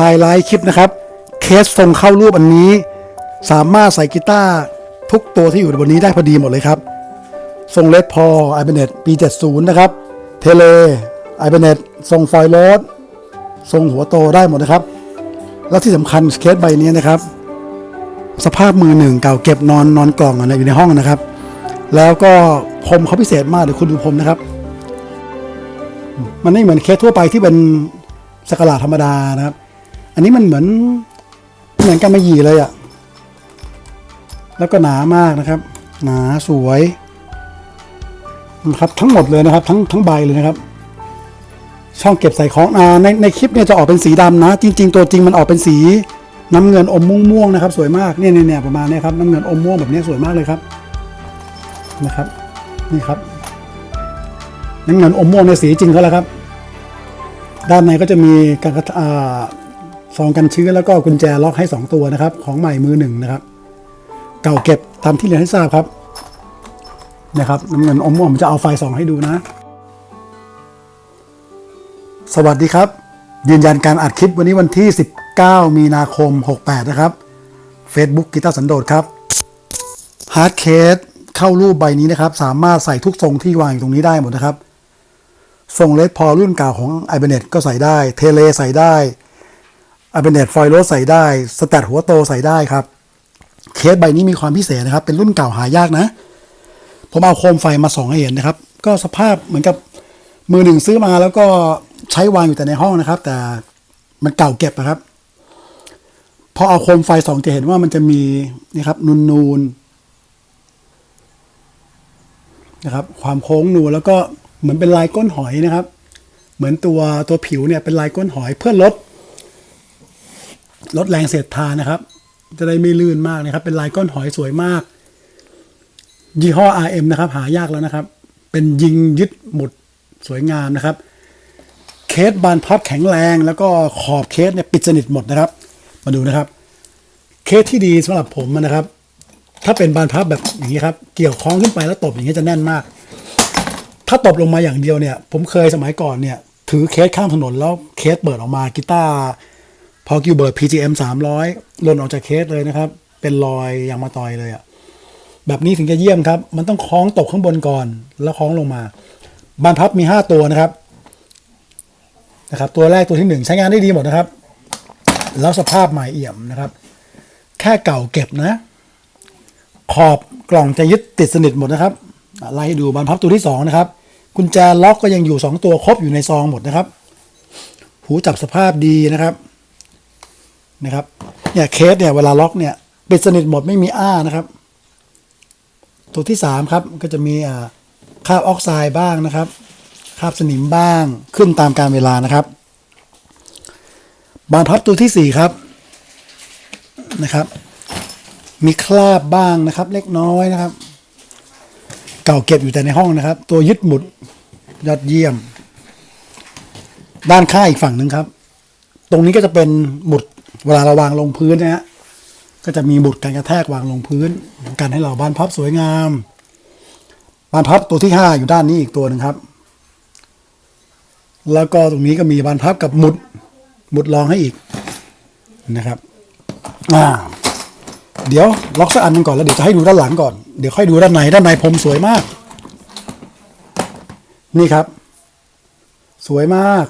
ไฮไลท์คลิปนะครับ เคสทรงเข้ารูปอันนี้ สามารถใส่กีตาร์ทุกตัวที่อยู่บนนี้ได้พอดีหมดเลยครับทรงเลดพอไอเบเนตปี 70 นะครับ เทเลไอเบเนตทรงไฟโรสทรงหัวโตได้หมดนะครับ และที่สำคัญเคสใบนี้นะครับ สภาพมือหนึ่งเก่าเก็บนอนนอนกล่องอยู่ในห้องนะครับ แล้วก็พรมเขาพิเศษมากเดี๋ยวคุณดูพรมนะครับ มันไม่เหมือนเคสทั่วไปที่เป็นสกลาธรรมดานะครับ อันนี้มันเหมือนเหมือนกำมะหยี่เลยอะแล้วก็หนามากนะครับ หนาสวยนะครับทั้งหมดเลยนะครับ ทั้งทั้งใบเลยนะครับ ช่องเก็บใส่ของอ่าในในคลิปเนี่ยจะออกเป็นสีดำนะ จริง ๆ ตัวจริงมันออกเป็นสีน้ำเงินอมม่วงๆนะครับ สวยมากเนี่ยเนี่ยประมาณนี้ครับน้ำเงินอมม่วงแบบนี้สวยมากเลยครับนะครับ นี่ครับน้ำเงินอมม่วงในสีจริงเขาแล้วครับ ด้านในก็จะมีการกระ ซองกันชื้นแล้วก็กุญแจล็อกให้ 2 ตัวนะครับ ของใหม่มือหนึ่งนะครับ เก่าเก็บตามที่เรียนให้ทราบครับนะครับน้ำเงินอมม่วงผมจะเอาไฟส่องให้ดูนะ สวัสดีครับ ยืนยันการอัดคลิปวันนี้วันที่ 19 มีนาคม 68 นะครับ Facebook กีตาร์สันโดษครับฮาร์ดเคสเข้ารูปใบนี้นะครับ สามารถใส่ทุกทรงที่วางอยู่ตรงนี้ได้หมดนะครับทรงเลดพอรุ่นเก่าของ i b เ n e t ก็ใส่ได้ เทเลใส่ได้ i b เ n e t ฟอยโรใส่ได้สแตทหัวโตใส่ได้ครับ เคสใบนี้มีความพิเศษนะครับ เป็นรุ่นเก่าหายากนะ ผมเอาโคมไฟมาส่องให้เห็นนะครับ ก็สภาพเหมือนกับมือหนึ่งซื้อมาแล้วก็ใช้วางอยู่แต่ในห้องนะครับ แต่มันเก่าเก็บนะครับพอเอาโคมไฟส่องจะเห็นว่ามันจะมีนี่ครับนูนนูนๆนะครับ ความโค้งนูนแล้วก็เหมือนเป็นลายก้นหอยนะครับ เหมือนตัวตัวผิวเนี่ยเป็นลายก้นหอยเพื่อลด ลดแรงเสียดทานนะครับ จะได้ไม่ลื่นมากนะครับ เป็นลายก้นหอยสวยมาก ยี่ห้อ RM นะครับ หายากแล้วนะครับ เป็นยิงยึดหมุดสวยงามนะครับ เคสบานพับแข็งแรงแล้วก็ขอบเคสเนี่ยปิดสนิทหมดนะครับ มาดูนะครับ เคสที่ดีสำหรับผมนะครับ ถ้าเป็นบานพับแบบอย่างนี้ครับ เกี่ยวคล้องขึ้นไปแล้วตบอย่างนี้จะแน่นมาก ถ้าตบลงมาอย่างเดียวเนี่ย ผมเคยสมัยก่อนเนี่ย ถือเคสข้ามถนนแล้วเคสเปิดออกมากีตาร์ พอกิวเบิร์ด PGM 300หล่นออกจากเคสเลยนะครับ เป็นรอยยางมาตอยเลยอะแบบนี้ถึงจะเยี่ยมครับ มันต้องคล้องตกข้างบนก่อน แล้วคล้องลงมาบานพับมี 5 ตัวนะครับนะครับ ตัวแรกตัวที่ 1 ใช้งานได้ดีหมดนะครับ แล้วสภาพใหม่เอี่ยมนะครับ แค่เก่าเก็บนะ ขอบกล่องจะยึดติดสนิทหมดนะครับไล่ดูบานพับตัวที่2นะครับกุญแจล็อกก็ยังอยู่ 2 ตัวครบอยู่ในซองหมดนะครับ หูจับสภาพดีนะครับ นะครับเนี่ยเคสเนี่ยเวลาล็อกเนี่ยปิดสนิทหมดไม่มีอ้านะครับ ตัวที่ 3 ครับก็จะมีคราบออกไซด์บ้างนะครับคราบสนิมบ้างขึ้นตามการเวลานะครับ บานพับตัวที่ 4 ครับนะครับ มีคราบบ้างนะครับ เล็กน้อยนะครับ เก่าเก็บอยู่แต่ในห้องนะครับ ตัวยึดหมุดยอดเยี่ยม ด้านข้างอีกฝั่งหนึ่งครับ ตรงนี้ก็จะเป็นหมุด เวลาเราวางลงพื้นนะฮะก็จะมีหมุดการกระแทกวางลงพื้นกันให้เราบานพับสวยงาม บานพับตัวที่ห้าอยู่ด้านนี้อีกตัวหนึ่งครับ แล้วก็ตรงนี้ก็มีบานพับกับหมุดหมุดรองให้อีกนะครับอ่าเดี๋ยวล็อกสักอันนึงก่อนแล้วเดี๋ยวจะให้ดูด้านหลังก่อน เดี๋ยวค่อยดูด้านในด้านในพรมสวยมาก นี่ครับ สวยมาก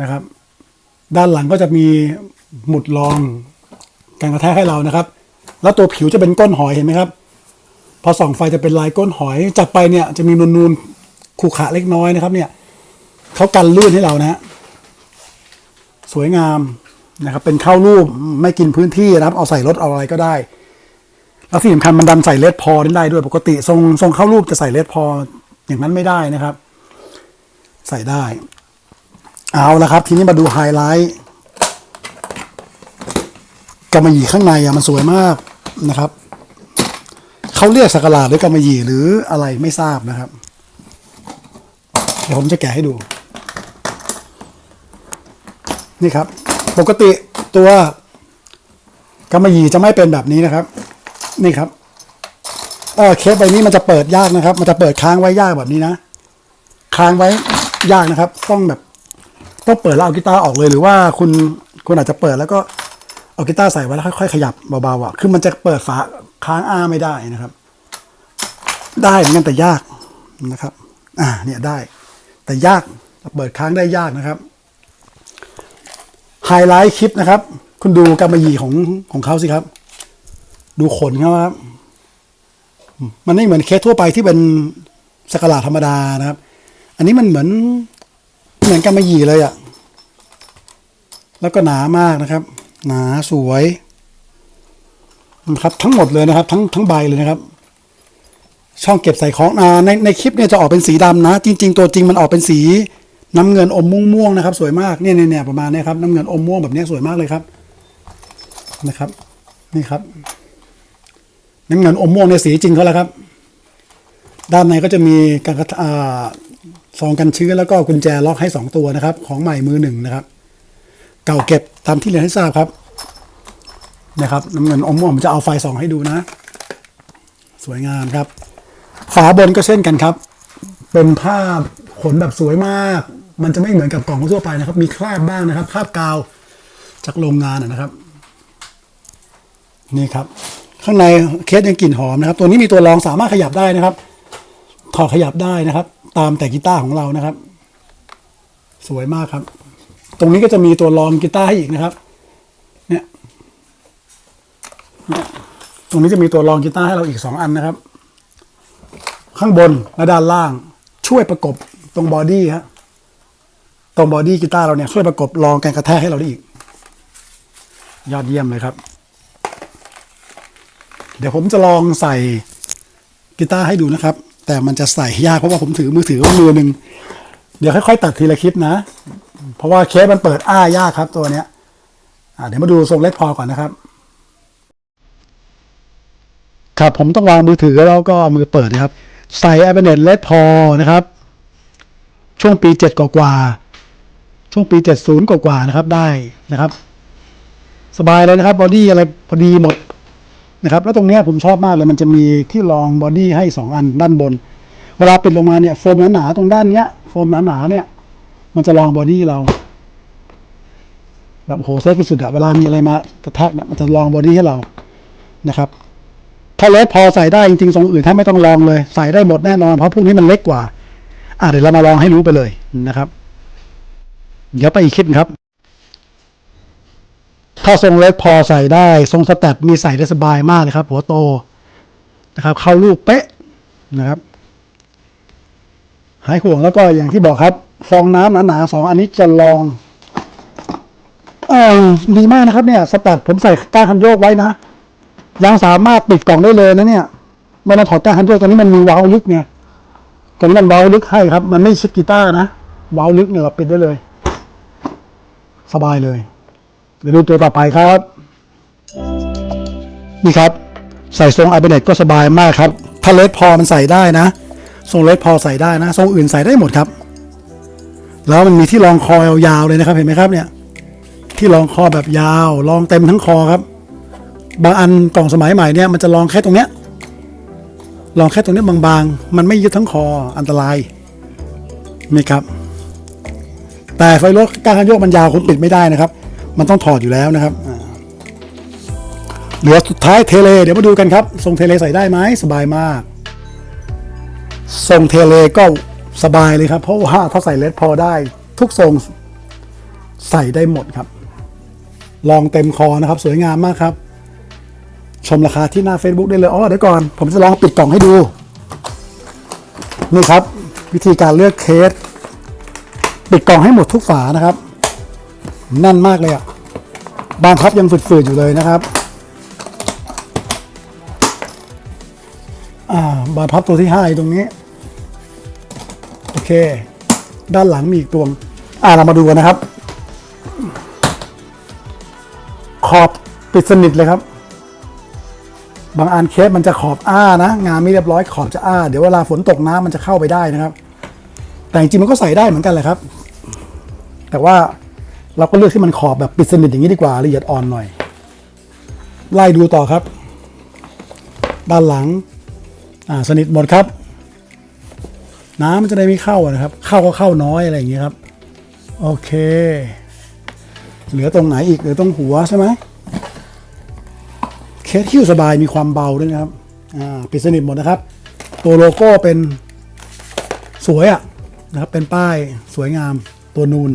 นะครับ ด้านหลังก็จะมีหมุดรองการกระแทกให้เรานะครับ แล้วตัวผิวจะเป็นก้นหอยเห็นไหมครับ พอส่องไฟจะเป็นลายก้นหอย จับไปเนี่ยจะมีนูนๆขรุขะเล็กน้อยนะครับ เนี่ยเขากันลื่นให้เรานะฮะสวยงามนะครับ เป็นเข้ารูปไม่กินพื้นที่นะครับ เอาใส่รถเอาอะไรก็ได้ แล้วที่สำคัญมันดันใส่เลดพอได้ด้วยปกติทรงทรงเข้ารูปจะใส่เลดพออย่างนั้นไม่ได้นะครับ ใส่ได้ เอาละครับ ทีนี้มาดูไฮไลท์กำมะหยี่ข้างในอะมันสวยมากนะครับเขาเรียกสักหลาดหรือกำมะหยี่หรืออะไรไม่ทราบนะครับ เดี๋ยวผมจะแกะให้ดู นี่ครับ ปกติตัวกำมะหยี่จะไม่เป็นแบบนี้นะครับ นี่ครับเออเคสใบนี้มันจะเปิดยากนะครับ มันจะเปิดค้างไว้ยากแบบนี้นะ ค้างไว้ยากนะครับ ต้องแบบ ต้องเปิดแล้วเอากีตาร์ออกเลยหรือว่าคุณคุณอาจจะเปิดแล้วก็เอากีตาร์ใส่ไว้แล้วค่อยๆขยับเบาๆอะคือมันจะเปิดฝาค้างอ้าไม่ได้นะครับ ได้เหมือนกันแต่ยากนะครับ อ่าเนี่ยได้ แต่ยากเปิดค้างได้ยากนะครับไฮไลท์คลิปนะครับ คุณดูกำมะหยี่ของของเขาสิครับ ดูขนเขาครับ มันไม่เหมือนเคสทั่วไปที่เป็นสกลาธรรมดานะครับ อันนี้มันเหมือน เหมือนกำมะหยี่เลยอะ่ะ แล้วก็หนามากนะครับ หนาสวยนะครับ ทั้งหมดเลยนะครับ ทั้งทั้งใบเลยนะครับ ช่องเก็บใส่ของอในในคลิปเนี่ยจะออกเป็นสีดำนะ จริง ๆ ตัวจริงมันออกเป็นสีน้ำเงินอมม่วงๆนะครับ สวยมากเนี่ยเนี่ยประมาณนี้ครับน้ำเงินอมม่วงแบบนี้สวยมากเลยครับนะครับ นี่ครับน้ำเงินอมม่วงในยสีจริงเขาแล้วครับ ด้านในก็จะมีการกระ ซองกันชื้นแล้วก็กุญแจล็อกให้สองตัวนะครับ ของใหม่มือหนึ่งนะครับ เก่าเก็บตามที่เรียนให้ทราบครับนะครับน้ำเงินอมม่วงผมจะเอาไฟส่องให้ดูนะ สวยงามครับ ฝาบนก็เช่นกันครับ เป็นผ้าขนแบบสวยมาก มันจะไม่เหมือนกับกล่องทั่วไปนะครับ มีคราบบ้างนะครับคราบกาวจากโรงงานนะครับ นี่ครับ ข้างในเคสยังกลิ่นหอมนะครับ ตัวนี้มีตัวรองสามารถขยับได้นะครับ ถอดขยับได้นะครับ ตามแต่กีตาร์ของเรานะครับ สวยมากครับ ตรงนี้ก็จะมีตัวรองกีตาร์ให้อีกนะครับเนี่ยเนี่ยตรงนี้จะมีตัวรองกีตาร์ให้เราอีกสองอันนะครับ ข้างบนและด้านล่างช่วยประกบตรงบอดี้ฮะตรงบอดี้กีตาร์เราเนี่ยช่วยประกบรองการกระแทกให้เราได้อีก ยอดเยี่ยมเลยครับ เดี๋ยวผมจะลองใส่กีตาร์ให้ดูนะครับ แต่มันจะใส่ยากเพราะว่าผมถือมือถือมือหนึ่งเดี๋ยวค่อยๆตัดทีละคลิปนะ เพราะว่าเคสมันเปิดอ้ายากครับตัวเนี้ยเดี๋ยวมาดูทรงเล็กพอก่อนนะครับ ครับผมต้องวางมือถือแล้วก็มือเปิดนะครับ ใส่แอปเปิลเน็ตเล็ดพอนะครับ ช่วงปีเจ็ดกว่าช่วงปีเจ็ดศูนย์กว่านะครับได้นะครับ สบายเลยนะครับบอดี้อะไรพอดีหมด นะครับแล้วตรงนี้ผมชอบมากเลยมันจะมีที่รองบอดี้ให้สองอันด้านบน เวลาปิดลงมาเนี่ยโฟมหนาๆตรงด้านเนี้ยโฟมหนาๆเนี่ยมันจะรองบอดี้เราแบบโหเซฟสุดๆอะเวลามีอะไรมากระแทกเนี่ยมันจะรองบอดี้ให้เรานะครับ ถ้าเลสพอใส่ได้จริงๆทรงอื่นถ้าไม่ต้องลองเลย ใส่ได้หมดแน่นอนเพราะพวกนี้มันเล็กกว่าอะเดี๋ยวเรามาลองให้รู้ไปเลยนะครับ เดี๋ยวไปอีกคลิปครับ ถ้าทรงเลสพอใส่ได้ ทรงสแตปมีใส่ได้สบายมากเลยครับ หัวโตนะครับ เข้าลูกเป๊ะนะครับ หายห่วงแล้วก็อย่างที่บอกครับ ฟองน้ำหนาๆสองอันนี้จะลองอดีมากนะครับเนี่ย สแตปผมใส่ก้านคันโยกไว้นะยังสามารถปิดกล่องได้เลยนะเนี่ยไม่ต้องถอดก้านคันโยกตอนนี้มันมีวาล์วลึกเนี่ยตอนนี้มันวาล์วลึกให้ครับ มันไม่ชิดกีตาร์นะวาล์วลึกเนี่ยเราปิดได้เลย สบายเลย เดี๋ยวดูตัวต่อไปครับ นี่ครับ ใส่ทรงไอเบเนตก็สบายมากครับ ถ้าเลสพอมันใส่ได้นะ ทรงเลสพอใส่ได้นะ ทรงอื่นใส่ได้หมดครับ แล้วมันมีที่รองคอยาวๆเลยนะครับ เห็นไหมครับเนี่ย ที่รองคอแบบยาว รองเต็มทั้งคอครับ บางอันกล่องสมัยใหม่เนี่ยมันจะรองแค่ตรงเนี้ย รองแค่ตรงเนี้ยบางๆ มันไม่ยึดทั้งคออันตรายนี่ครับ แต่ไฟรถก้านคันโยกมันยาวคุณปิดไม่ได้นะครับ มันต้องถอดอยู่แล้วนะครับเหลือสุดท้ายเทเล เดี๋ยวมาดูกันครับทรงเทเลใส่ได้ไหมสบายมากทรงเทเลก็สบายเลยครับ เพราะว่าถ้าใส่เลสพอได้ ทุกทรงใส่ได้หมดครับ ลองเต็มคอนะครับ สวยงามมากครับ ชมราคาที่หน้า Facebook ได้เลยอ๋อเดี๋ยวก่อน ผมจะลองปิดกล่องให้ดู นี่ครับ วิธีการเลือกเคส ปิดกล่องให้หมดทุกฝานะครับ แน่นมากเลยอะ่ะ บางพับยังฝืดๆอยู่เลยนะครับ อ่า บานพับตัวที่ห้า่ตรงนี้ โอเค ด้านหลังมีอีกตัวอ่าเรามาดูกันนะครับ ขอบปิดสนิทเลยครับ บางอันเคสมันจะขอบอ้านะ งานไม่เรียบร้อยขอบจะอ้า เดี๋ยวเวลาฝนตกน้ำมันจะเข้าไปได้นะครับ แต่จริงๆมันก็ใส่ได้เหมือนกันแหละครับ แต่ว่า เราก็เลือกที่มันขอบแบบปิดสนิทอย่างนี้ดีกว่าละเอียดอ่อนหน่อย ไล่ดูต่อครับ ด้านหลังอ่าสนิทหมดครับ น้ำมันจะได้ไม่เข้านะครับ เข้าก็เข้าน้อยอะไรอย่างเงี้ยครับ โอเค เหลือตรงไหนอีกเหลือตรงหัวใช่ไหมเคสหิ้วสบายมีความเบาด้วยนะครับอ่าปิดสนิทหมดนะครับ ตัวโลโก้เป็นสวยอะนะครับเป็นป้ายสวยงามตัวนูน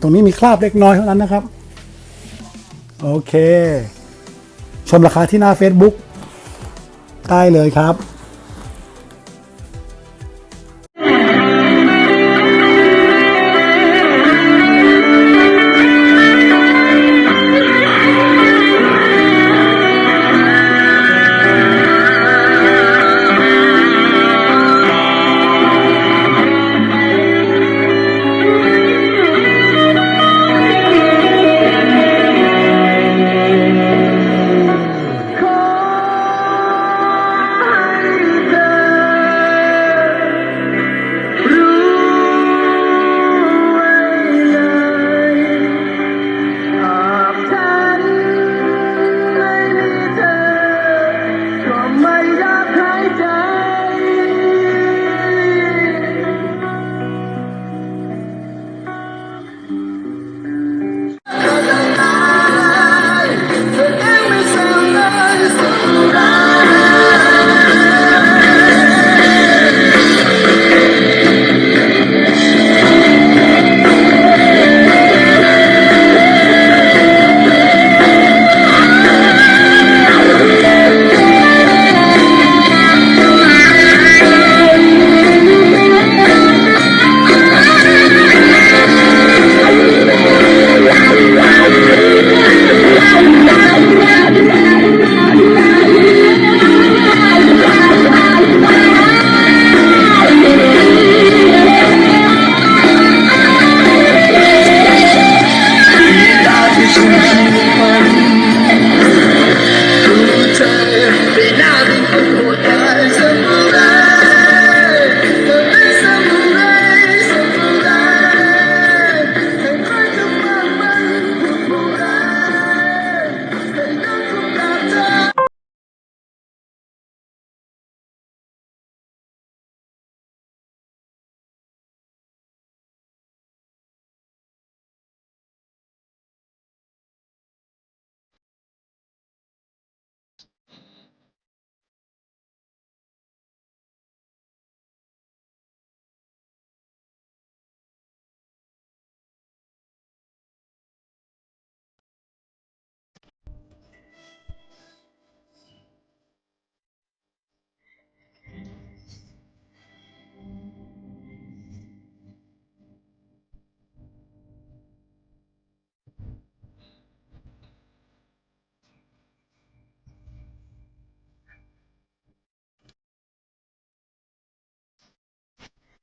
ตรงนี้มีคราบเล็กน้อยเท่านั้นนะครับ โอเค ชมราคาที่หน้า Facebook ได้เลยครับ